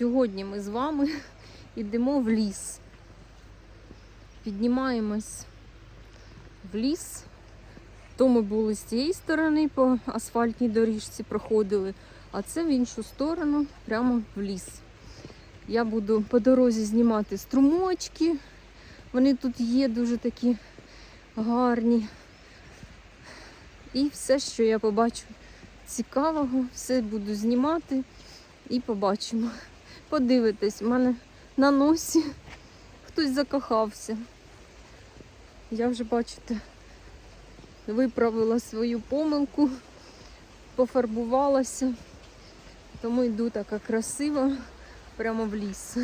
Сьогодні ми з вами йдемо в ліс. Піднімаємось в ліс. То ми були з цієї сторони по асфальтній доріжці проходили, а це в іншу сторону, прямо в ліс. Я буду по дорозі знімати струмочки. Вони тут є дуже такі гарні. І все, що я побачу цікавого, все буду знімати і побачимо. Подивитесь, у мене на носі хтось закохався. Я вже, бачите, виправила свою помилку, пофарбувалася, тому йду така красива прямо в ліс.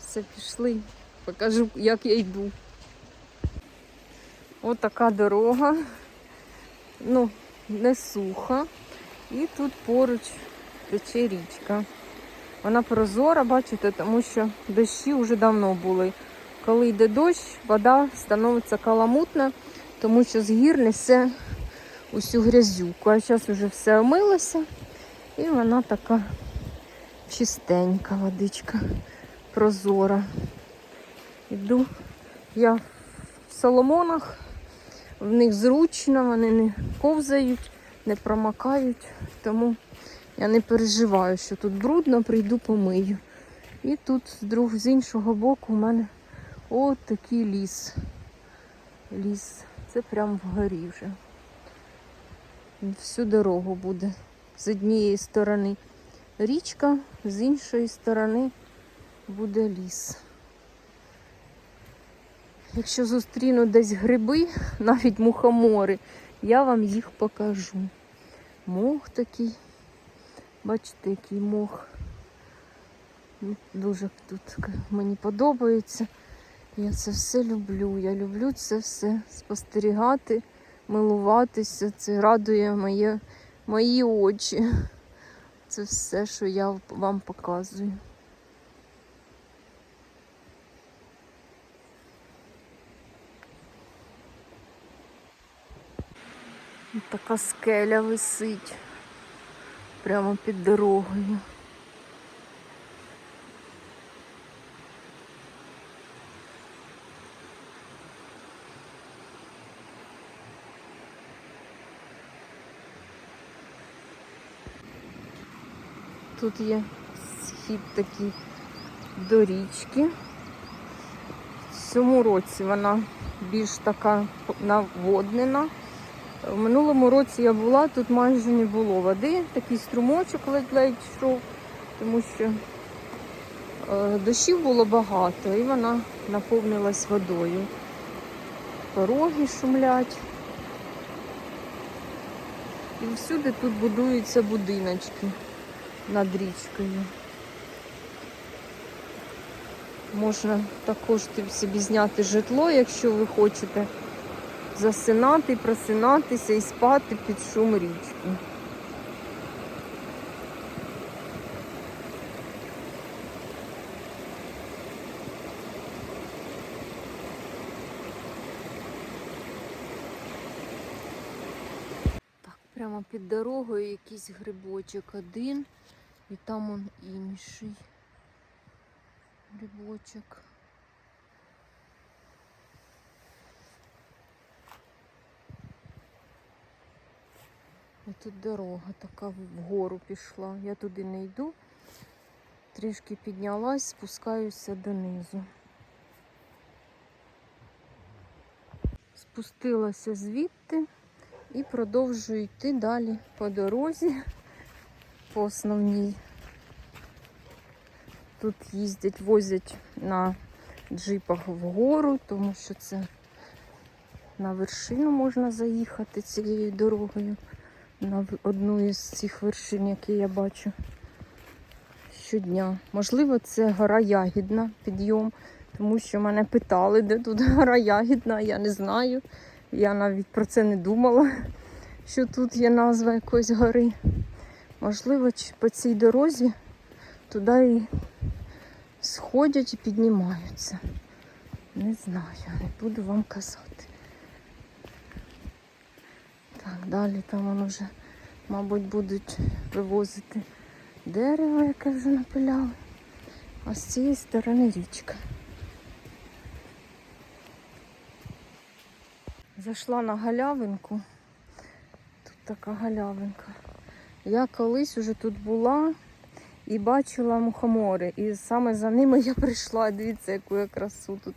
Все, пішли, покажу, як я йду. Ось така дорога, ну, не суха. І тут поруч тече річка. Вона прозора, бачите, тому що дощі вже давно були. Коли йде дощ, вода становиться каламутна, тому що з гір несе усю грязюку. А зараз вже все омилося і вона така чистенька водичка, прозора. Іду я в Соломонах, в них зручно, вони не ковзають, не промакають, тому я не переживаю, що тут брудно, прийду помию. І тут друг, з іншого боку у мене от такий ліс. Ліс. Це прямо вгорі вже. Всю дорогу буде. З однієї сторони річка, з іншої сторони буде ліс. Якщо зустріну десь гриби, навіть мухомори, я вам їх покажу. Мох такий. Бачите, який мох. Ну, Дуже тут мені подобається. Я це все люблю. Я люблю це все спостерігати, милуватися. Це радує моє, мої очі. Це все, що я вам показую. Така скеля висить прямо під дорогою. Тут є схід такий до річки. В цьому році вона більш така наводнена. В минулому році я була, тут майже не було води, такий струмочок ледь-ледь йшов, тому що е, дощів було багато і вона наповнилась водою. Пороги шумлять. І всюди тут будуються будиночки над річкою. Можна також собі зняти житло, якщо ви хочете засинати, просинатися і спати під шум річки. Так, прямо під дорогою якийсь грибочок один, і там он інший грибочок. Тут дорога така вгору пішла. Я туди не йду. Трішки піднялась, спускаюся донизу. Спустилася звідти і продовжую йти далі по дорозі, по основній. Тут їздять, возять на джипах вгору, тому що це на вершину можна заїхати цією дорогою на одну із цих вершин, які я бачу щодня. Можливо, це гора Ягідна підйом, тому що мене питали, де тут гора Ягідна, я не знаю. Я навіть про це не думала, що тут є назва якоїсь гори. Можливо, по цій дорозі туди і сходять і піднімаються. Не знаю, не буду вам казати. Далі там воно вже Мабуть, будуть вивозити дерево, яке вже напиляли. А з цієї сторони річка. Зайшла на галявинку. Тут така галявинка. Я колись уже тут була і бачила мухомори. І саме за ними я прийшла. Дивіться, яку я красу тут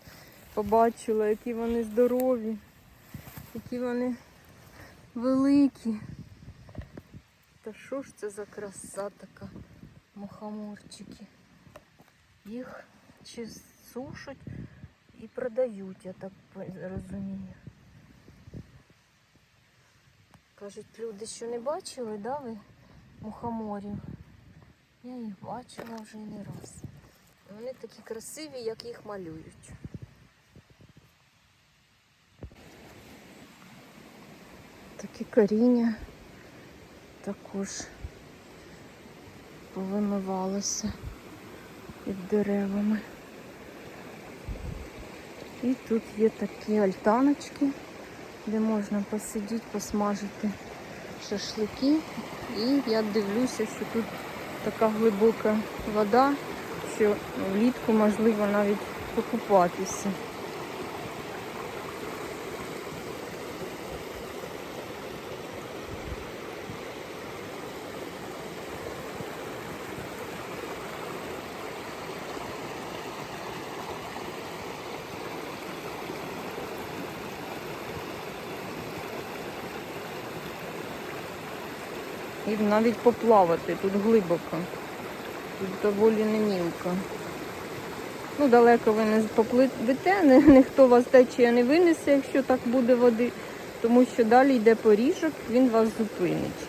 побачила, які вони здорові, які вони великі. Та що ж це за краса така? Мухоморчики. Їх чи сушать і продають, я так розумію. Кажуть, люди, що не бачили, да, ви мухоморів? Я їх бачила вже не раз. Вони такі красиві, як їх малюють. Такі коріння також повимивалося під деревами. І тут є такі альтаночки, де можна посидіти, посмажити шашлики. І я дивлюся, що тут така глибока вода, що влітку можливо навіть покупатися. Навіть поплавати тут глибоко. Тут доволі не мілко. Ну, далеко ви не попливете, ні- ніхто вас течія не винесе, якщо так буде води, тому що далі йде поріжок, він вас зупинить.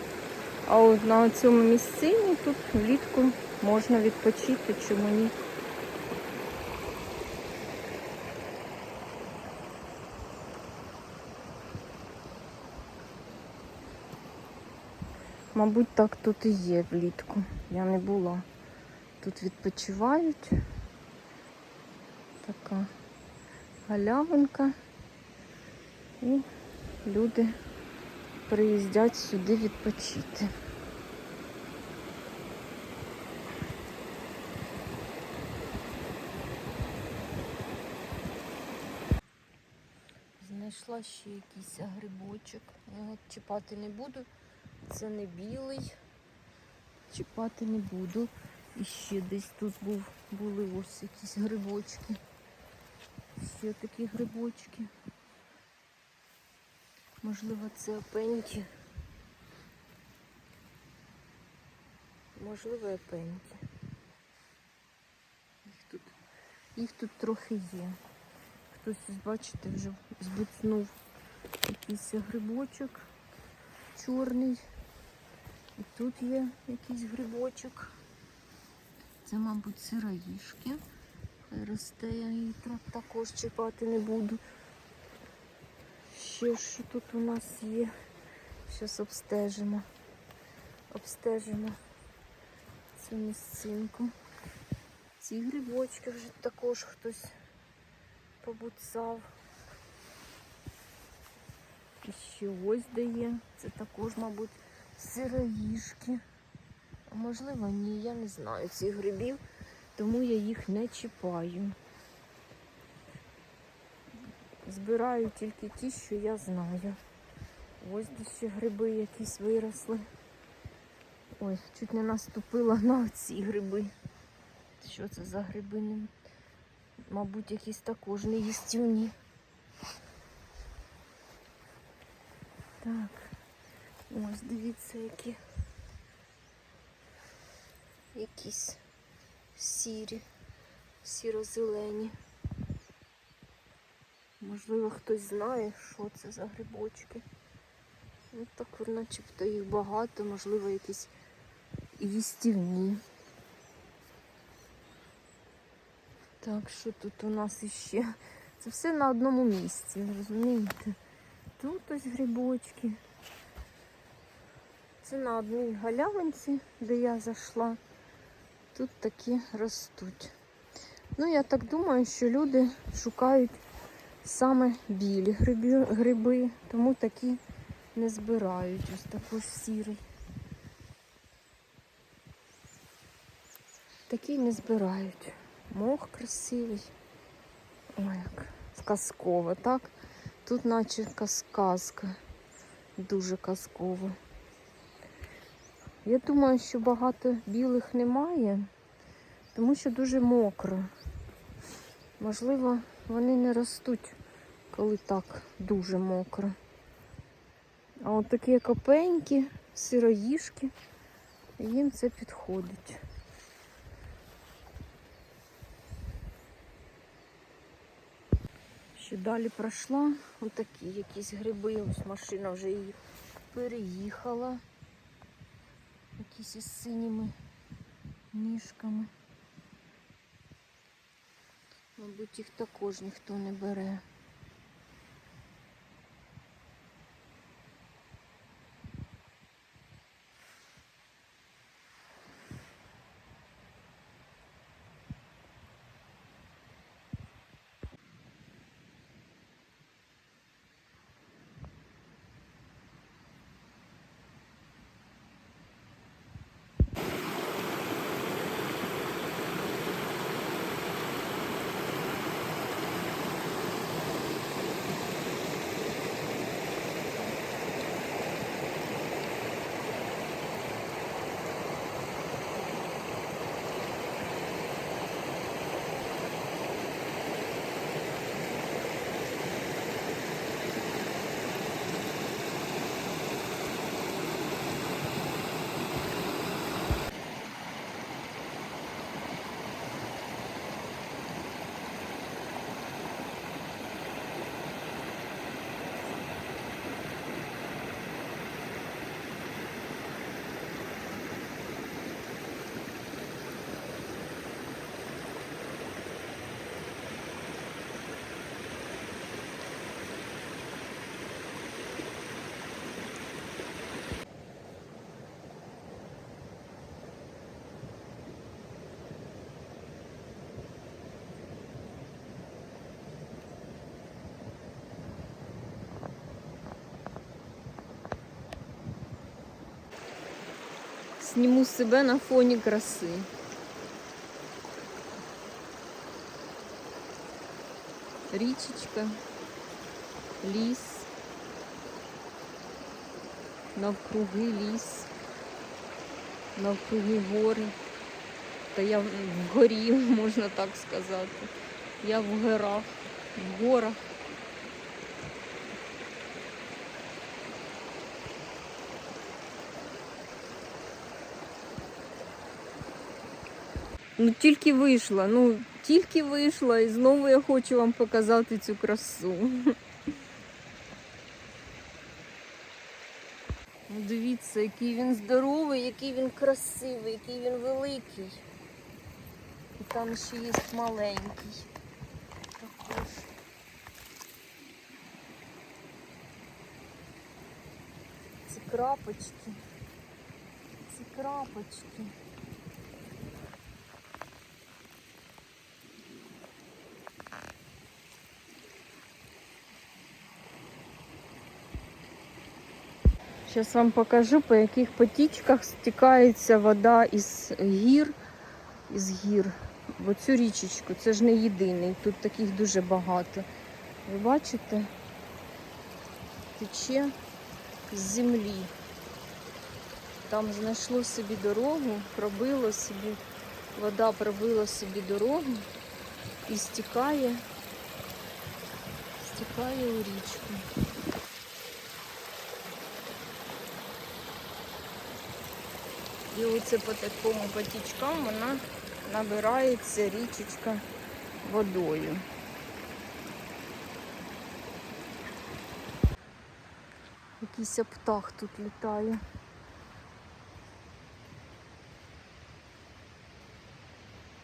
А от на цьому місцині тут влітку можна відпочити, чому ні. Мабуть, так тут і є влітку. Я не була. Тут відпочивають. Така галявинка. І люди приїздять сюди відпочити. Знайшла ще якийсь грибочок. Його чіпати не буду. Це не білий. Чіпати не буду. І ще десь тут був, були ось якісь грибочки. Ще такі грибочки. Можливо, це опеньки. Можливо, опеньки. Їх тут, їх тут трохи є. Хтось, бачите, вже збуцнув якийсь грибочок чорний. І тут є якийсь грибочок. Це, мабуть, сироїшки. Росте, я її також чіпати не буду. Ще що тут у нас є. Зараз обстежимо. Обстежимо цю місцинку. Ці грибочки вже також хтось побуцав. І ще ось де є. Це також, мабуть, сироїшки. А можливо, ні, я не знаю цих грибів, тому я їх не чіпаю. Збираю тільки ті, що я знаю. Ось де ще гриби якісь виросли. Ой, чуть не наступила на ці гриби. Що це за гриби? Мабуть, якісь також неїстівні. Так, ось дивіться, які якісь сірі, сіро-зелені. Можливо, хтось знає, що це за грибочки. Ну так начебто їх багато, можливо, якісь їстівні. Так, що тут у нас іще? Це все на одному місці, розумієте? Тут ось грибочки. Це на одній галявинці, де я зайшла. Тут такі ростуть. Ну, я так думаю, що люди шукають саме білі гриби, гриби тому такі не збирають. Ось також сірий. Такі не збирають. Мох красивий. Ой, як сказково, так? Тут наче казка. Дуже казково. Я думаю, що багато білих немає, тому що дуже мокро. Можливо, вони не ростуть, коли так дуже мокро. А от такі копенькі, сироїшки, їм це підходить. Ще далі пройшла отакі якісь гриби. Ось машина вже її переїхала. Якісь із синіми ніжками. Мабуть, їх також ніхто не бере. Сніму себе на фоні краси. Річечка, ліс, навкруги ліс, навкруги гори. Та я в горі, можна так сказати. Я в горах, в горах. Ну тільки вийшла, ну тільки вийшла і знову я хочу вам показати цю красу. Ну, Дивіться, який він здоровий, який він красивий, який він великий. І там ще є маленький. Також. Ці крапочки. Ці крапочки. Зараз вам покажу, по яких потічках стікається вода із гір. Із гір. Бо цю річечку, це ж не єдиний, тут таких дуже багато. Ви бачите? Тече з землі. Там знайшло собі дорогу, пробило собі, вода пробила собі дорогу і стікає, стікає у річку. І оце по такому потічкам вона набирається річечка водою. Якийсь птах тут літає.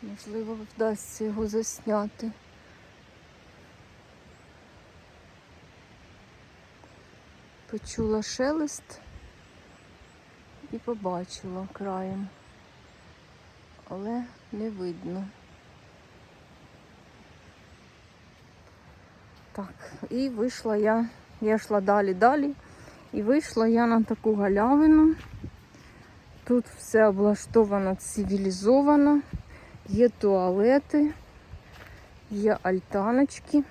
Можливо, вдасться його засняти. Почула шелест і побачила краєм, але не видно. Так, і вийшла я, я йшла далі, далі, і вийшла я на таку галявину. Тут все облаштовано цивілізовано. Є туалети, є альтаночки.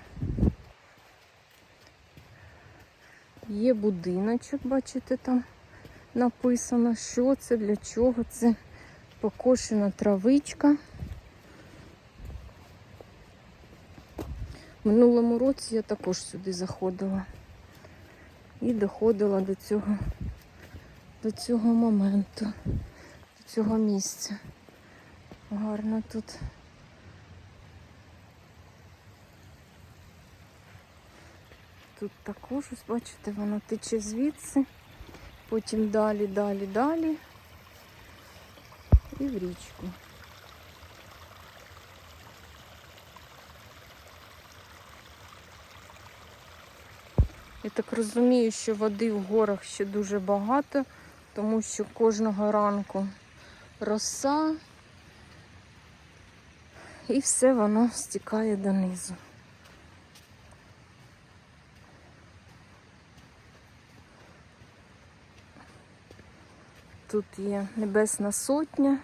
Є будиночок, бачите, там написано, що це, для чого це. Покошена травичка. Минулому році я також сюди заходила і доходила до цього, до цього моменту, до цього місця. Гарно тут. Тут також, ось бачите, воно тече звідси, потім далі, далі, далі і в річку. Я так розумію, що води в горах ще дуже багато, тому що кожного ранку роса і все воно стікає донизу. Тут є Небесна Сотня,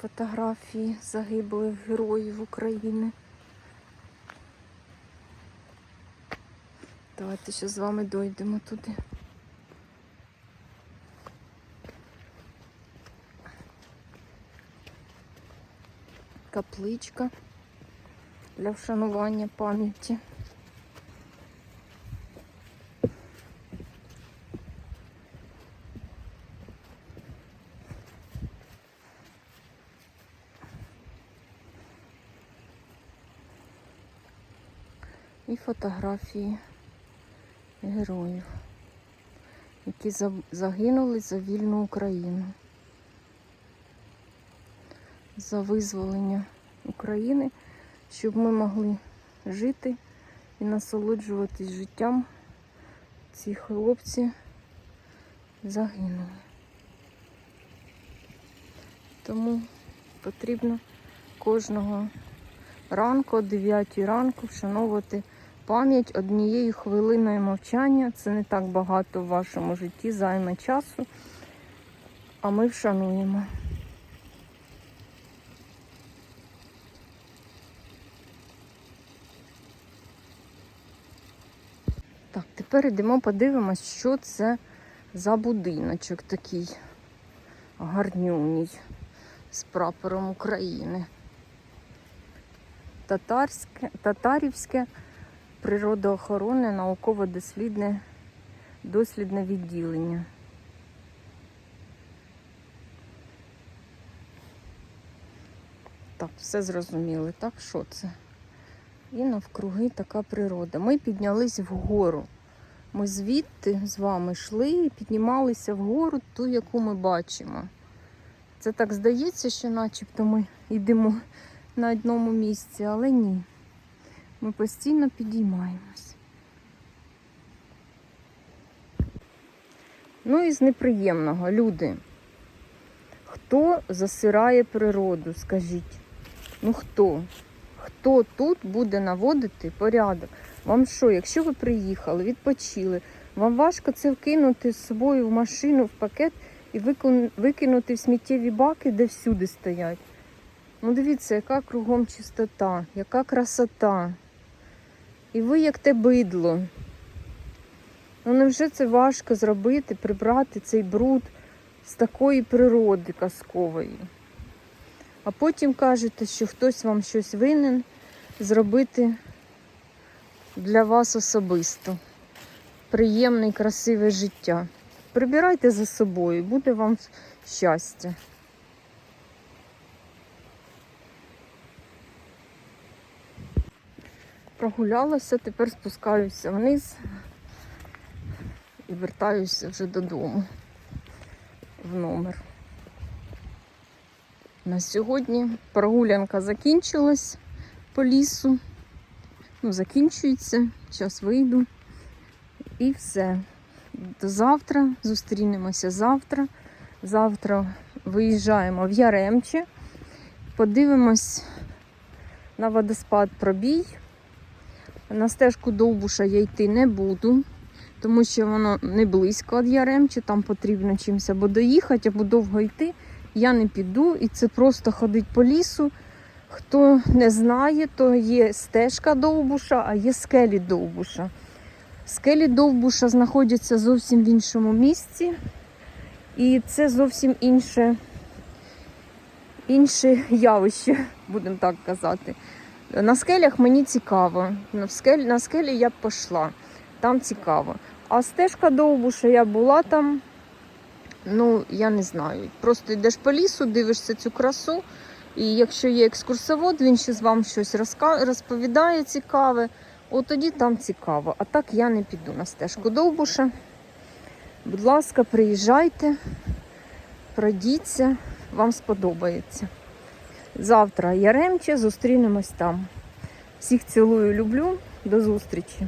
фотографії загиблих героїв України. Давайте ще з вами дойдемо туди. Капличка для вшанування пам'яті. Фотографії героїв, які загинули за вільну Україну, за визволення України, щоб ми могли жити і насолоджуватись життям. Ці хлопці загинули. Тому потрібно кожного ранку, о 9 ранку, вшановувати пам'ять однією хвилиною мовчання. Це не так багато в вашому житті, займе часу, а ми вшануємо. Так, тепер йдемо подивимось, що це за будиночок такий гарнюній з прапором України. Татарське, татарівське природоохоронне науково-дослідне дослідне відділення. Так, все зрозуміли, так, що це? І навкруги така природа. Ми піднялись вгору. Ми звідти з вами йшли і піднімалися вгору, ту, яку ми бачимо. Це так здається, що начебто ми йдемо на одному місці, але ні. Ми постійно підіймаємось. Ну і з неприємного, люди. Хто засирає природу, скажіть? Ну хто? Хто тут буде наводити порядок? Вам що, якщо ви приїхали, відпочили, вам важко це вкинути з собою в машину, в пакет і викинути в сміттєві баки, де всюди стоять? Ну дивіться, яка кругом чистота, яка красота. І ви як те бидло. Ну невже це важко зробити, прибрати цей бруд з такої природи казкової? А потім кажете, що хтось вам щось винен зробити для вас особисто. Приємне і красиве життя. Прибирайте за собою, буде вам щастя. Прогулялася, тепер спускаюся вниз і вертаюся вже додому в номер. На сьогодні прогулянка закінчилась по лісу. Ну, закінчується, зараз вийду. І все. До завтра. Зустрінемося завтра. Завтра виїжджаємо в Яремче. Подивимось на водоспад пробій. На стежку Довбуша я йти не буду, тому що воно не близько від Яремче, там потрібно чимось або доїхати, або довго йти. я не піду, і це просто ходить по лісу. Хто не знає, то є стежка Довбуша, а є скелі Довбуша. Скелі Довбуша знаходяться зовсім в іншому місці, і це зовсім інше, інше явище, будемо так казати. На скелях мені цікаво. На скелі, на скелі я б пішла, там цікаво. А стежка Довбуша, я була там, ну, я не знаю. Просто йдеш по лісу, дивишся цю красу. І якщо є екскурсовод, він ще з вам щось розповідає цікаве, от тоді там цікаво. А так я не піду на стежку Довбуша. Будь ласка, приїжджайте, пройдіться, вам сподобається. Завтра Яремче, зустрінемось там. Всіх цілую, люблю. До зустрічі!